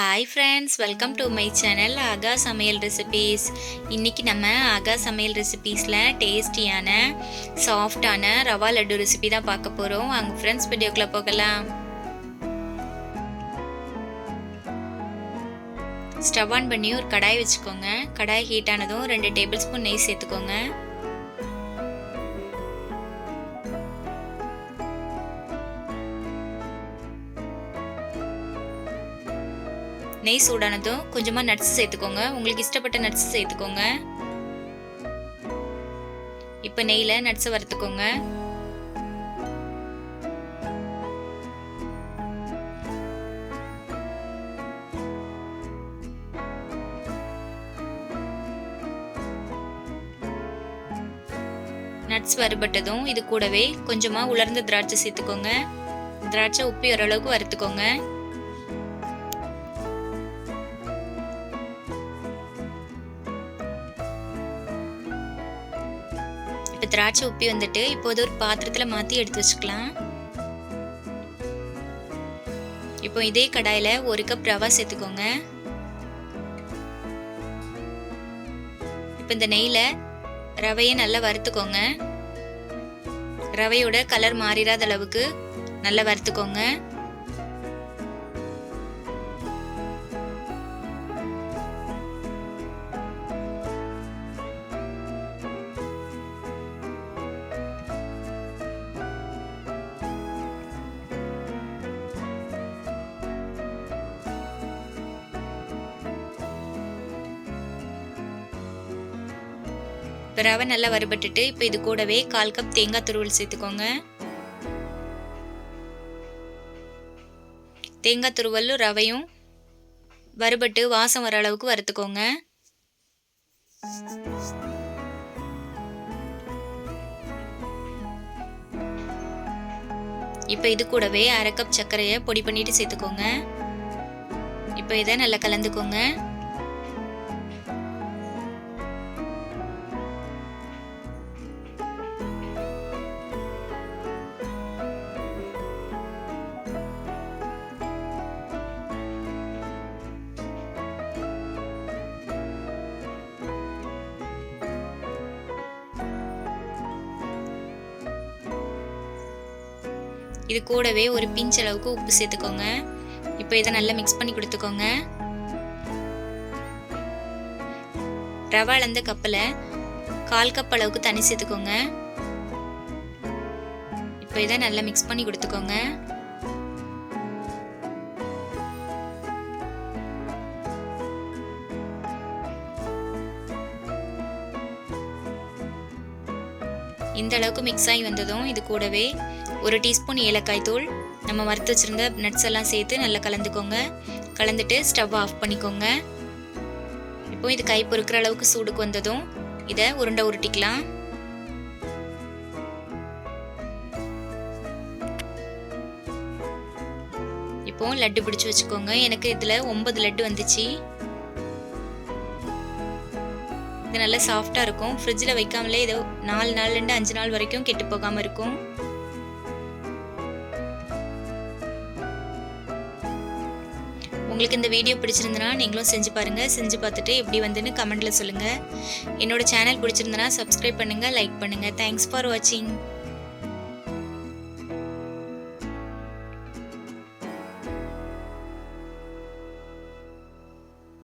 Hi friends welcome to my channel ஆகா சமையல் recipes இன்றைக்கி நம்ம ஆகா சமையல் ரெசிபீஸில் டேஸ்டியான சாஃப்டான ரவா லட்டு ரெசிபி தான் பார்க்க போகிறோம் அங்கே ஃப்ரெண்ட்ஸ் வீடியோக்குள்ளே போகலாம். ஸ்டவ் ஆன் பண்ணி ஒரு கடாய் வச்சுக்கோங்க. கடாய் ஹீட் ஆனதும் ரெண்டு டேபிள் ஸ்பூன் நெய் சேர்த்துக்கோங்க. நெய் சூடானதும் கொஞ்சமாக நட்ஸ் சேர்த்துக்கோங்க. உங்களுக்கு இஷ்டப்பட்ட நட்ஸ் சேர்த்துக்கோங்க. இப்போ நெய்யில் நட்ஸை வறுத்துக்கோங்க. நட்ஸ் வறுபட்டதும் இது கூடவே கொஞ்சமாக உலர்ந்த திராட்சை சேர்த்துக்கோங்க. திராட்சை உப்பி ஓரளவுக்கு வறுத்துக்கோங்க. இப்போ திராட்சை உப்பி வந்துட்டு இப்போது ஒரு பாத்திரத்தில் மாற்றி எடுத்து வச்சுக்கலாம். இப்போ இதே கடாயில் ஒரு கப் ரவா சேர்த்துக்கோங்க. இப்போ இந்த நெய்யில் ரவையை நல்லா வறுத்துக்கோங்க. ரவையோட கலர் மாறிடாத அளவுக்கு நல்லா வறுத்துக்கோங்க. இப்போ ரவை நல்லா வறுபட்டுட்டு இப்போ இது கூடவே கால் கப் தேங்காய் துருவல் சேர்த்துக்கோங்க. தேங்காய் துருவலும் ரவையும் வறுபட்டு வாசம் வர அளவுக்கு வறுத்துக்கோங்க. இப்போ இது கூடவே அரை கப் சர்க்கரையை பொடி பண்ணிட்டு சேர்த்துக்கோங்க. இப்போ இதை நல்லா கலந்துக்கோங்க. இது கூடவே ஒரு பிஞ்ச் அளவுக்கு உப்பு சேர்த்துக்கோங்க. இப்போ இதை நல்லா மிக்ஸ் பண்ணி கொடுத்துக்கோங்க. ரவா அளந்த கப்பில் கால் கப் அளவுக்கு தண்ணி சேர்த்துக்கோங்க. இப்போ இதை நல்லா மிக்ஸ் பண்ணி கொடுத்துக்கோங்க. இந்த அளவுக்கு மிக்ஸ் ஆகி வந்ததும் இது கூடவே ஒரு டீஸ்பூன் ஏலக்காய் தூள். நம்ம வறுத்து வச்சுருந்த நட்ஸ் எல்லாம் சேர்த்து நல்லா கலந்துக்கோங்க. கலந்துட்டு ஸ்டவ் ஆஃப் பண்ணிக்கோங்க. இப்போ இது கை பொறுக்கிற அளவுக்கு சூடுக்கு வந்ததும் இதை உருண்டை உருட்டிக்கலாம். இப்போ லட்டு பிடிச்சி வச்சுக்கோங்க. எனக்கு இதில் ஒன்பது லட்டு வந்துச்சு. இது நல்லா சாஃப்டாக இருக்கும். ஃப்ரிட்ஜில் வைக்காமலே இது நாலு நாள்லேருந்து அஞ்சு நாள் வரைக்கும் கெட்டு போகாமல் இருக்கும். உங்களுக்கு இந்த வீடியோ பிடிச்சிருந்தனா நீங்களும் செஞ்சு பாருங்கள் செஞ்சு பார்த்துட்டு எப்படி வந்துன்னு கமெண்ட்டில் சொல்லுங்கள் என்னோடய சேனல் பிடிச்சிருந்தனா சப்ஸ்கிரைப் பண்ணுங்கள் லைக் பண்ணுங்கள் தேங்க்ஸ் ஃபார் வாட்சிங்